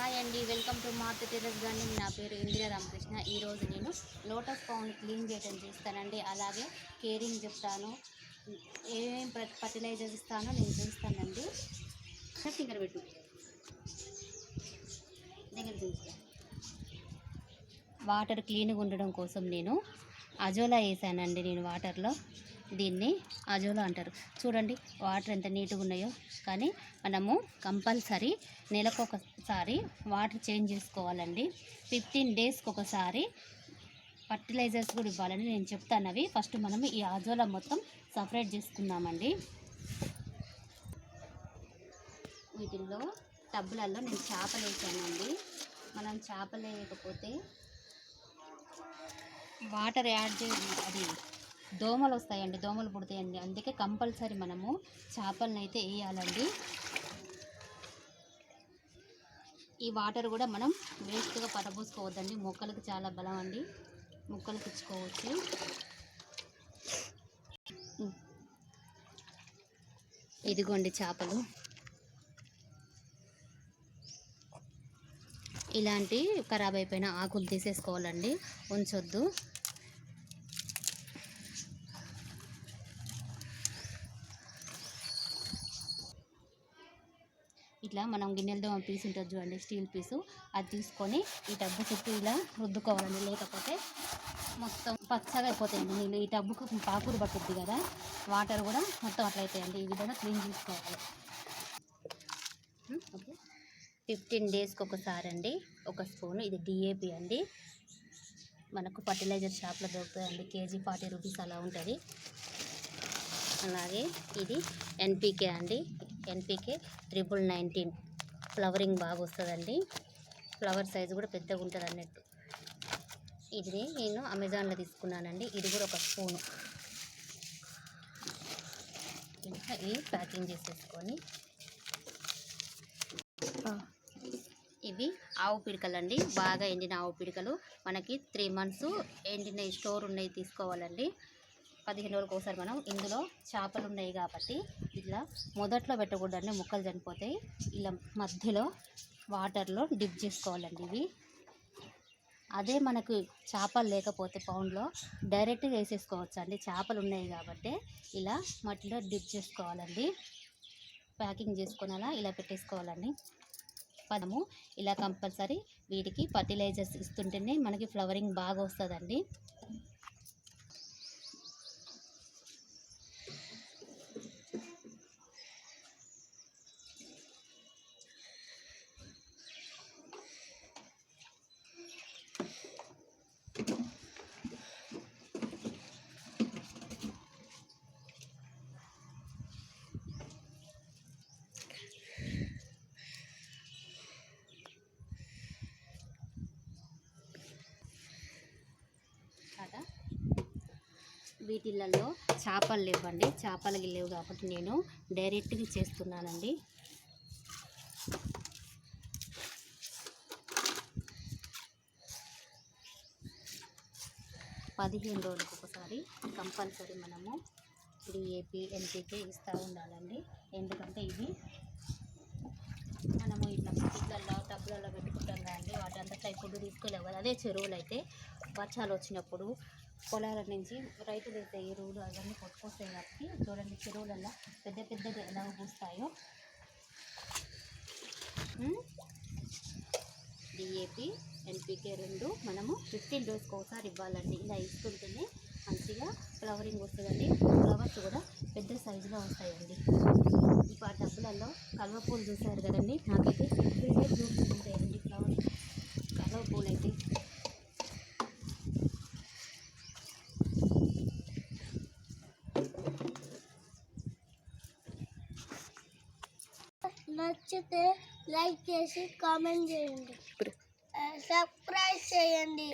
Hi అండి welcome to మార్త్ terrace garden నా పేరు ఇందిరా రామకృష్ణ. ఈరోజు నేను లోటస్ పౌండ్ క్లీన్ చేయటం చూస్తానండి. అలాగే కేరింగ్ చెప్తాను. ఏమేమి ఫర్టిలైజర్స్ ఇస్తానో నేను చూస్తానండి. దగ్గర పెట్టు. దగ్గర వాటర్ క్లీన్గా ఉండడం కోసం నేను అజోలా వేసానండి నేను వాటర్లో. దీన్ని అజోలా అంటారు. చూడండి వాటర్ ఎంత నీట్గా ఉన్నాయో. కానీ మనము కంపల్సరీ నెలకు ఒకసారి వాటర్ చేంజ్ చేసుకోవాలండి. ఫిఫ్టీన్ డేస్కి ఒకసారి ఫర్టిలైజర్స్ కూడా ఇవ్వాలని నేను చెప్తాను. అవి ఫస్ట్ మనం ఈ అజోలా మొత్తం సపరేట్ చేసుకుందామండి. వీటిల్లో టబ్బులలో నేను చేపలు వేసానండి. మనం చేపలు వేయకపోతే వాటర్ యాడ్ చే అది దోమలు వస్తాయండి దోమలు పుడతాయండి. అందుకే కంపల్సరీ మనము చేపలను అయితే వేయాలండి ఈ వాటర్ కూడా మనం వేస్ట్గా పడబోసుకోవద్దండి. మొక్కలకు చాలా బలం అండి. మొక్కలకు ఇచ్చుకోవచ్చు. ఇదిగోండి చేపలు. ఇలాంటి ఖరాబ్ అయిపోయిన ఆకులు తీసేసుకోవాలండి. ఉంచొద్దు. ఇట్లా మనం గిన్నెలతో పీస్ ఉంటుంది చూడండి స్టీల్ పీసు. అది తీసుకొని ఈ టబ్బు చుట్టూ ఇలా రుద్దుకోవాలండి. లేకపోతే మొత్తం పచ్చగా అయిపోతాయండి నీళ్ళు. ఈ టబ్బుకు పాకుడు పట్టుద్ది కదా వాటర్ కూడా మొత్తం అట్లా అవుతాయండి ఈ విధంగా క్లీన్ చేసుకోవాలి. ఓకే. ఫిఫ్టీన్ డేస్కి ఒకసారి అండి ఒక స్పూన్. ఇది డిఏపి అండి. మనకు ఫర్టిలైజర్ షాప్లో దొరుకుతుందండి కేజీ ఫార్టీ రూపీస్ అలా ఉంటుంది. అలాగే ఇది ఎన్పికే అండి. NPK triple nineteen. ఫ్లవరింగ్ బాగా వస్తుందండి ఫ్లవర్ సైజు కూడా పెద్దగా ఉంటుంది అన్నట్టు. ఇది నేను అమెజాన్లో తీసుకున్నానండి. ఇది కూడా ఒక స్పూను. ఇంకా ఇది ప్యాకింగ్ చేసేసుకొని. ఇవి ఆవు పిడకలు అండి బాగా ఎండిన ఆవు పిడకలు. మనకి త్రీ మంత్స్ ఎండిన స్టోర్ ఉన్నాయి తీసుకోవాలండి. పదిహేను రోజులకు ఒకసారి మనం ఇందులో చేపలు ఉన్నాయి కాబట్టి ఇట్లా మొదట్లో పెట్టకూడదండి ముక్కలు చనిపోతాయి. ఇలా మధ్యలో వాటర్లో డిప్ చేసుకోవాలండి ఇవి. అదే మనకు చేపలు లేకపోతే పౌండ్లో డైరెక్ట్గా వేసేసుకోవచ్చు అండి చేపలు ఉన్నాయి కాబట్టి ఇలా మట్టిలో డిప్ చేసుకోవాలండి. ప్యాకింగ్ చేసుకొని అలా ఇలా పెట్టేసుకోవాలండి. మనము ఇలా కంపల్సరీ వీటికి ఫర్టిలైజర్స్ ఇస్తుంటేనే మనకి ఫ్లవరింగ్ బాగా వస్తుందండి. కదా? వీటిలలో చేపలు లేవండి. చేపలకి లేవు కాబట్టి నేను డైరెక్ట్గా చేస్తున్నానండి. పదిహేను రోజులకు ఒకసారి కంపల్సరీ మనము డిఏపి ఎన్పికే ఇస్తూ ఉండాలండి. ఎందుకంటే ఇవి మనము ఇట్లా ఇట్లలో టబ్బులలో పెట్టుకుంటాం కానీ వాటి ఇప్పుడు తీసుకోలేవు కదా. అదే చెరువులు అయితే వర్షాలు వచ్చినప్పుడు పొలాల నుంచి రైతులు అయితే ఎరువులు అవన్నీ కొట్టుకొస్తాయి కాబట్టి చూడండి చెరువులలో పెద్ద పెద్దగా ఎలా పూస్తాయో. డిఏపి ఎన్పికే రెండు మనము ఫిఫ్టీన్ డేస్కి ఒకసారి ఇవ్వాలండి. ఇలా ఇస్తుంటేనే మంచిగా ఫ్లవరింగ్ వస్తుందండి. ఫ్లవర్స్ కూడా పెద్ద సైజులో వస్తాయండి. ఇప్పుడు ఆ డబ్బులలో కలువ పూలు చూసారు కదండి? నాకైతే ఎవ్రీడే బ్లూమ్స్ ఉంటాయండి ఫ్లవర్ కలువ పూలు అయితే నచ్చితే లైక్ చేసి కామెంట్ చేయండి. సబ్స్క్రైబ్ చేయండి.